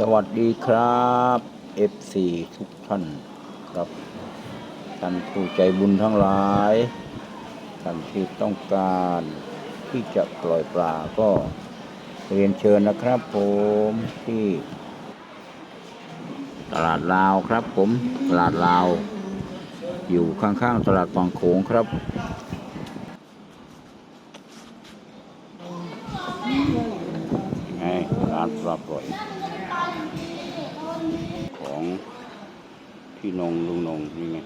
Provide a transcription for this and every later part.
สวัสดีครับ FC ทุกท่านครับท่านผู้ใจบุญทั้งหลายท่านที่ต้องการที่จะปล่อยปลาก็เรียนเชิญนะครับผมที่ ตลาดลาวครับผมตลาดลาว อยู่ข้างๆตลาดบางโขงครับไงร้านปลาปล่อย ของพี่นงลุงนงนี่ไง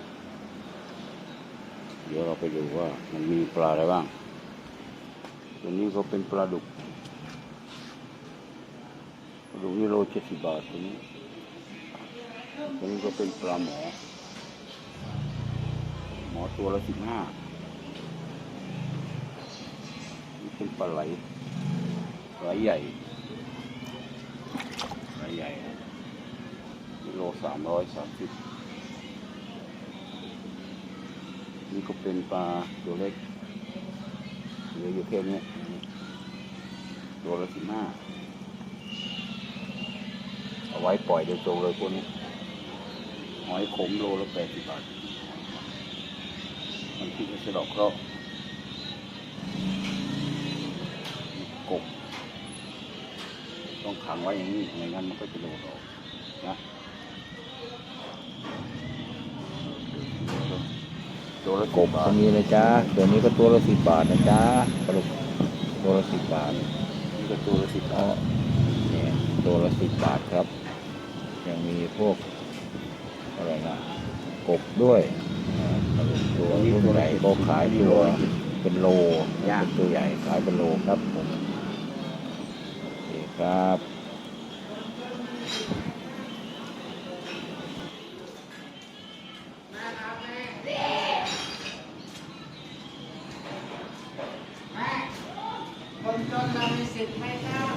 เดี๋ยวเราไปดูว่ามันมีปลาอะไรบ้าง ตัวนี้ก็เป็นปลาดุกปลาดุกนี่โลเจ็ดสิบบาทตัวนี้ตัวนี้ก็เป็นปลาหมอ หมอตัวละสิบห้านี่เป็นปลาไหลไหลใหญ่ไหลใหญ่ โลสามร้อยสามสิบนี่ก็เป็นปลาตัวเล็กเหลืออยู่แค่นี้ตัวละสิบห้าเอาไว้ปล่อยโดยตรงเลยพวกนี้หอยขมโลละแปดสิบบาทมันที่จะสะดอกเคราะห์กบ ต้องขังไว้อย่างนี้ไม่งั้นมันก็จะโดดออกนะตัว ละกบก็มีนะจ๊ะตัวนี้ก็ตัวละสิบบาทนะจ๊ะปลาดุกตัวละสิบบาทนี่ก็ตัวละสิบบาทเนี่ยตัวละสิบบาทครับ ยังมีพวกอะไรนะกบด้วยปลาดุกตัวนี้ตัวใหญ่ก็ขายตัวเป็นโลย่างตัวใหญ่ขายเป็นโลครับผมโอเคครับ คนจนเรามีสิทธิ์ไหมครับ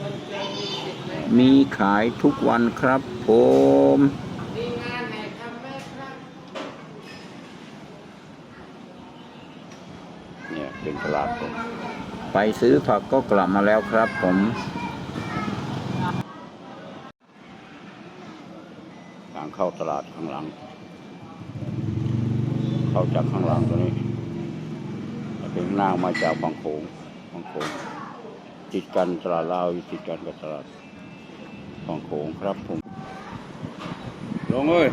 คนจนมีสิทธิ์ไหมมีขายทุกวันครับผม มีงานไหนทำไหมครับเนี่ยเป็นตลาดผม ไปซื้อผักก็กลับมาแล้วครับผม ทางเข้าตลาดข้างหลัง เข้าจากข้างหลังตัวนี้เป็นหน้ามาจากบางโขง บางโขงติดกันตลาดลาวอยู่ติดกันกับตลาดบางโขงครับผมลงเอ้ย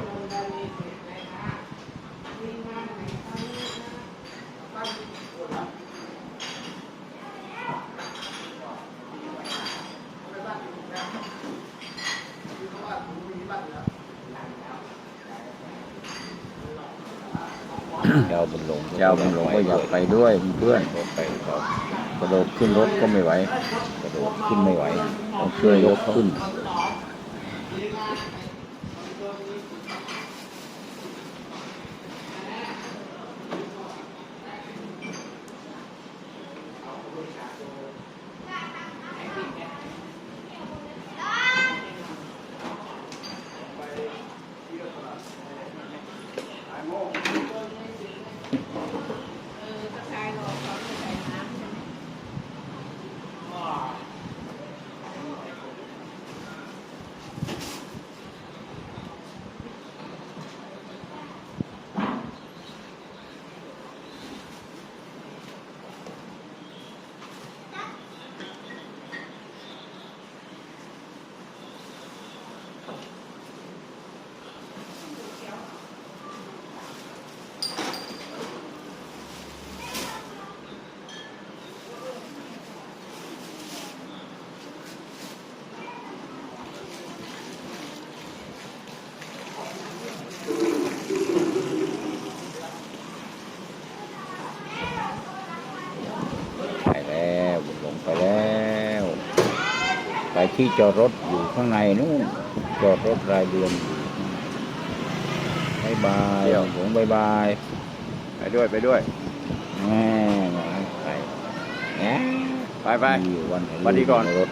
เจ้าบุญหลงเจ้าบุญหลงก็อยากไปด้วยเพื่อนไปครับ กระโดดขึ้นรถก็ไม่ไหว กระโดดขึ้นไม่ไหว ต้องช่วยยกขึ้น ไปแล้วบุญหลงไปแล้ว ไปที่จอดรถอยู่ข้างในนู่นจอดรถรายเดือนบายบายหลงบายบาย ไปด้วยไปด้วยแม่ไปแหมไปไปมีอยู่วันสวัสดีก่อนรถ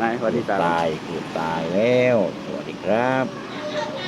นายสวัสดีตาตายเกือบตายแล้วสวัสดีครับ